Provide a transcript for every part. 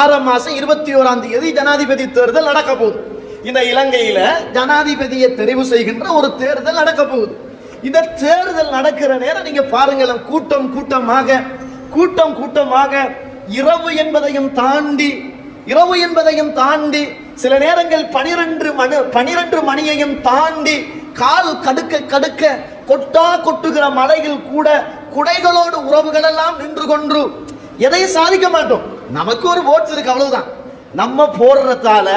ஆறாம் மாசம் இருபத்தி ஓராம் தேதி ஜனாதிபதி தேர்தல் நடக்க போகுது. இந்த இலங்கையில ஜனாதிபதியை தெரிவு செய்கின்ற ஒரு தேர்தல் நடக்க போகுது. இந்த தேர்தல் நடக்கிற நேரம் நீங்க பாருங்களேன் கூட்டம் கூட்டமாக கூட்டம் கூட்டமாக இரவு என்பதையும் தாண்டி இரவு என்பதையும் தாண்டி சில நேரங்கள் பனிரெண்டு மணி பனிரெண்டு மணியையும் தாண்டி கால் கடுக்க கடுக்க கொட்டா கொட்டுகிற மலையில் கூட குடைகளோடு உறவுகள் எல்லாம் நின்று கொன்று எதையும் சாதிக்க மாட்டோம். நமக்கு ஒரு ஓட்ஸ் இருக்கு அவ்வளவுதான். நம்ம போடுறதால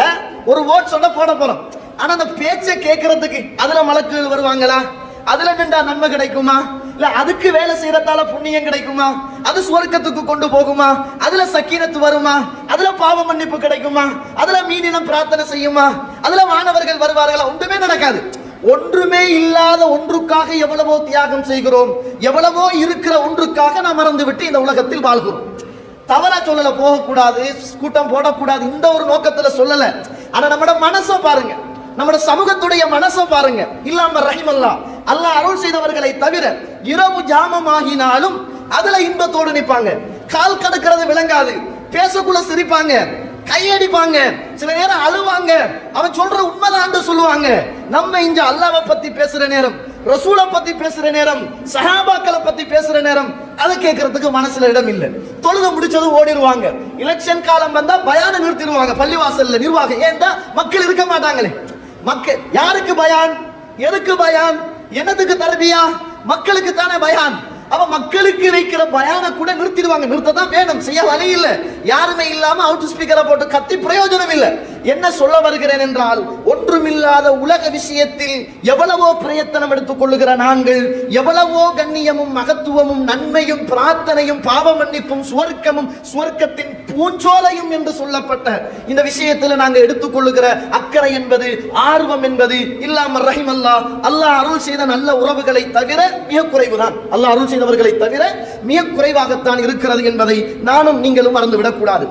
ஒரு ஓட் சொன்ன போட போறோம். ஆனா அந்த பேச்சை கேட்கறதுக்கு அதுல மலக்கு வருவாங்களா? அதுல நின்றா நன்மை கிடைக்குமா? இல்ல அதுக்கு வேலை செய்யறதால புண்ணியம் கிடைக்குமா? அது சுவர்க்கத்துக்கு கொண்டு போகுமா? அதுல சக்கீனத்து வருமா? அதுல பாவ மன்னிப்பு கிடைக்குமா? அதுல மீனினம் பிரார்த்தனை செய்யுமா? அதுல மாணவர்கள் வருவார்களா? ஒன்றுமே நடக்காது. ஒன்றுமே இல்லாத ஒன்றுக்காக எவ்வளவோ தியாகம் செய்கிறோம். எவ்வளவோ இருக்கிற ஒன்றுக்காக நாம் மறந்துவிட்டு இந்த உலகத்தில் வாழ்கிறோம். தவறா சொல்லல போகக்கூடாது கூட்டம் போடக்கூடாது இந்த ஒரு நோக்கத்துல சொல்லல. ஆனா நம்மட மனசை பாருங்க. நம்மட சமூகத்துடைய மனசை பாருங்க. இல்லாம ரஹிமல்லா அல்லாஹ் அருள் செய்தவர்களை தவிர இரவு ஜாமமாகினாலும் அதுல இன்பத்தோடு நிற்பாங்க. கால் கடுக்கிறது விளங்காது. பேசக்குள்ள சிரிப்பாங்க. கையடிப்பாங்க சில நேரம் அழுவாங்க. அவன் சொல்ற உண்மைதான் சொல்லுவாங்க. நம்ம இங்க அல்லாவை பத்தி பேசுற நேரம் ரசூலை பத்தி பேசுற நேரம் சஹாபாக்களை பேசுற நேரம் அதை கேட்கறதுக்கு மனசுல இடம் இல்ல. தொழுத முடிச்சதும் ஓடிடுவாங்க. எலெக்ஷன் காலம் வந்தா பயான நிறுத்திடுவாங்க. பள்ளிவாசல்ல நிர்வாகம். ஏன் மக்கள் இருக்க மாட்டாங்களே. மக்கள் யாருக்கு பயான்? எதுக்கு பயான்? என்னதுக்கு தரபியா மக்களுக்கு தானே பயான். அவ மக்களுக்கு வைக்கிற பயான கூட நிறுத்திடுவாங்க. நிறுத்த தான் வேணும். செய்ய வழி இல்ல. யாருமே இல்லாம அவுட் ஸ்பீக்கரை போட்டு கத்தி பிரயோஜனம் இல்லை. என்ன சொல்ல வருகிறேன் என்றால் ஒன்றுமில்லாத உலக விஷயத்தில் எவ்வளவோ பிரயத்தனம் எடுத்துக் கொள்ளுகிற நாங்கள் எவ்வளவோ கண்ணியமும் மகத்துவமும் நன்மையும் பிரார்த்தனையும் பாவ மன்னிப்பும் சுவர்க்கமும் சுவர்க்கத்தின் பூஞ்சோலையும் என்று சொல்லப்பட்ட இந்த விஷயத்தில் நாங்கள் எடுத்துக்கொள்ளுகிற அக்கறை என்பது ஆர்வம் என்பது இல்லாமல் ரஹிம் அல்லா அல்லாஹ் அருள் செய்த நல்ல உறவுகளை தவிர மிக குறைவுதான். அல்லாஹ் அருள் செய்தவர்களை தவிர மிக குறைவாகத்தான் இருக்கிறது என்பதை நானும் நீங்களும் மறந்துவிடக் கூடாது.